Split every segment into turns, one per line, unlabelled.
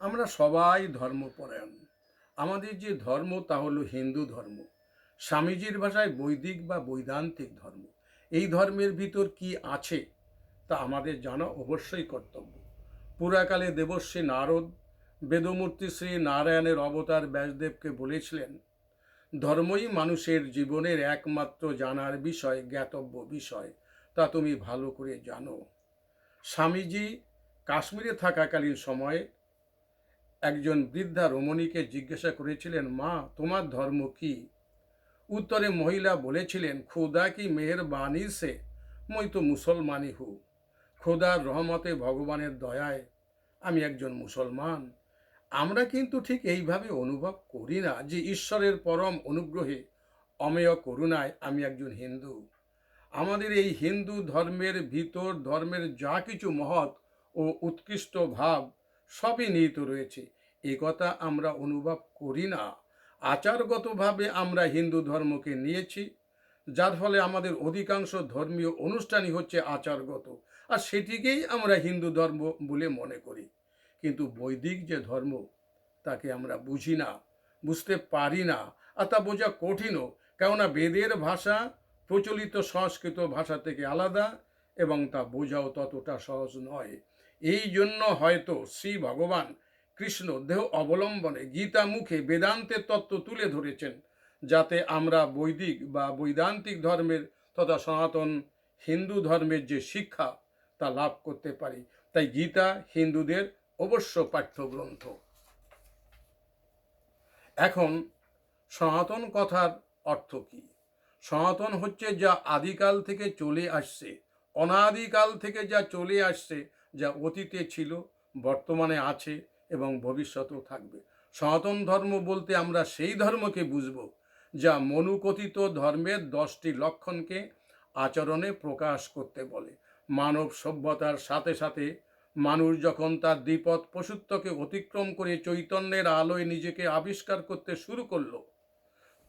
আমরা সবাই ধর্মপরায়ণ। আমাদের যে ধর্ম, তা হলো হিন্দু ধর্ম। স্বামীজির ভাষায় বৈদিক বা বৈদান্তিক ধর্ম। এই ধর্মের ভিতর কি আছে, তা আমাদের জানা অবশ্যই কর্তব্য। পুরাকালে দেবশ্রী নারদ, বেদমূর্তি শ্রী নারায়ণের অবতার ব্যাসদেবকে বলেছিলেন, ধর্মই মানুষের জীবনের একমাত্র জানার বিষয়, জ্ঞাতব্য বিষয়। তা তুমি ভালো করে জানো। স্বামীজি কাশ্মীরে থাকাকালীন সময়ে একজন বৃদ্ধা রমণীকে জিজ্ঞাসা করেছিলেন, মা, তোমার ধর্ম কি? উত্তরে মহিলা বলেছিলেন, খোদা কি মেহরবানি সে? মই তো মুসলমানই হু। খোদার রহমতে ভগবানের দয়ায় আমি একজন মুসলমান। আমরা কিন্তু ঠিক এইভাবে অনুভব করি না যে ঈশ্বরের পরম অনুগ্রহে, অমেয় করুণায় আমি একজন হিন্দু। আমাদের এই হিন্দু ধর্মের ভিতর ধর্মের যা কিছু মহৎ ও উৎকৃষ্ট ভাব সবই নিহিত রয়েছে। এ কথা আমরা অনুভব করি না। আচারগতভাবে আমরা হিন্দু ধর্মকে নিয়েছি, যার ফলে আমাদের অধিকাংশ ধর্মীয় অনুষ্ঠানই হচ্ছে আচারগত, আর সেটিকেই আমরা হিন্দু ধর্ম বলে মনে করি। কিন্তু বৈদিক যে ধর্ম, তাকে আমরা বুঝি না, বুঝতে পারি না, আর তা বোঝা কঠিনও, কেননা বেদের ভাষা প্রচলিত সংস্কৃত ভাষা থেকে আলাদা এবং তা বোঝাও ততটা সহজ নয়। এই জন্য হয়তো শ্রী ভগবান কৃষ্ণ দেহ অবলম্বনে গীতা মুখে বেদান্তের তত্ত্ব তুলে ধরেছেন, যাতে আমরা বৈদিক বা বৈদান্তিক ধর্মের তথা সনাতন হিন্দু ধর্মের যে শিক্ষা, তা লাভ করতে পারি। তাই গীতা হিন্দুদের অবশ্য পাঠ্যগ্রন্থ। এখন সনাতন কথার অর্থ কী? সনাতন হচ্ছে যা আদিকাল থেকে চলে আসছে, অনাদিকাল থেকে যা চলে আসছে যা অতীতে ছিল, বর্তমানে আছে এবং ভবিষ্যতেও থাকবে। সনাতন ধর্ম বলতে আমরা সেই ধর্মকে বুঝব, যা মনুকথিত ধর্মের দশটি লক্ষণকে আচরণে প্রকাশ করতে বলে। মানব সভ্যতার সাথে সাথে মানুষ যখন তার দ্বিপদ পশুত্বকে অতিক্রম করে চৈতন্যের আলোয় নিজেকে আবিষ্কার করতে শুরু করল,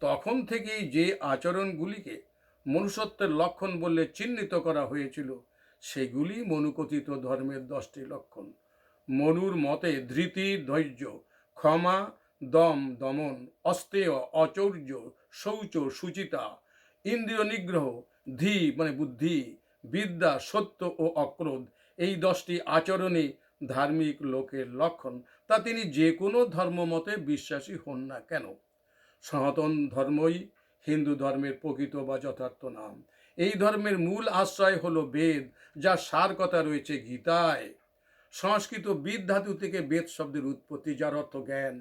তখন থেকেই যে আচরণগুলিকে মনুষ্যত্বের লক্ষণ বললে চিহ্নিত করা হয়েছিল সেগুলি মনুকথিত ধর্মের দশটি লক্ষণ। মনুর মতে ধৃতি, ধৈর্য, ক্ষমা, দম, দমন, অস্তেয়, অচৌর্য, শৌচ, সুচিতা, ইন্দ্রিয় নিগ্রহ, ধী মানে বুদ্ধি, বিদ্যা, সত্য ও অক্রোধ এই দশটি আচরণে ধার্মিক লোকের লক্ষণ। তা তিনি যে কোনো ধর্মমতে বিশ্বাসী হন না কেন? সনাতন ধর্মই হিন্দু ধর্মের প্রকৃত বা যথার্থ নাম। এই ধর্মের মূল আশ্রয় হলো বেদ যার সার কথা রয়েছে গীতায়। সংস্কৃত বিদ ধাতু থেকে বেদ শব্দের উৎপত্তি, যার অর্থ জ্ঞান।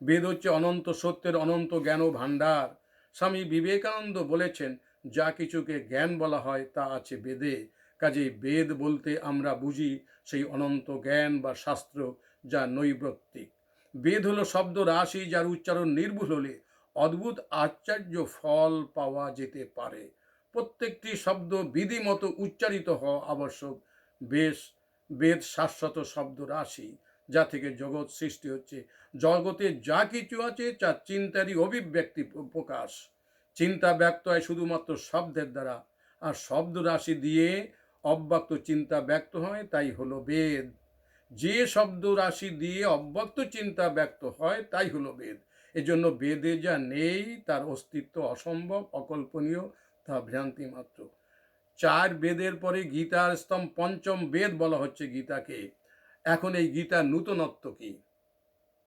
বেদ হচ্ছে অনন্ত সত্যের অনন্ত জ্ঞান ও ভাণ্ডার। স্বামী বিবেকানন্দ বলেছেন, যা কিছুকে জ্ঞান বলা হয়, তা আছে বেদে। কাজেই বেদ বলতে আমরা বুঝি সেই অনন্ত জ্ঞান বা শাস্ত্র যা নৈবত্তিক। বেদ হলো শব্দ রাশি, যার উচ্চারণ নির্ভুল হলে অদ্ভুত আশ্চর্য ফল পাওয়া যেতে পারে। প্রত্যেকটি শব্দ বিধিমতো উচ্চারিত হওয়া আবশ্যক। বেশ, বেদ শাশ্বত শব্দ রাশি, যা থেকে জগৎ সৃষ্টি হচ্ছে। জগতে যা কিছু আছে যা চিন্তারই অভিব্যক্তি প্রকাশ। চিন্তা ব্যক্ত হয় শুধুমাত্র শব্দের দ্বারা, আর শব্দ রাশি দিয়ে অব্যক্ত চিন্তা ব্যক্ত হয়, তাই হলো বেদ। যে শব্দ রাশি দিয়ে অব্যক্ত চিন্তা ব্যক্ত হয়, তাই হলো বেদ। এজন্য বেদে যা নেই, তার অস্তিত্ব অসম্ভব, অকল্পনীয় তা ভ্রান্তি মাত্র। চার বেদের পরে গীতার স্তম্ভ পঞ্চম বেদ বলা হচ্ছে গীতাকে। এখন এই গীতার নূতনত্ব কি?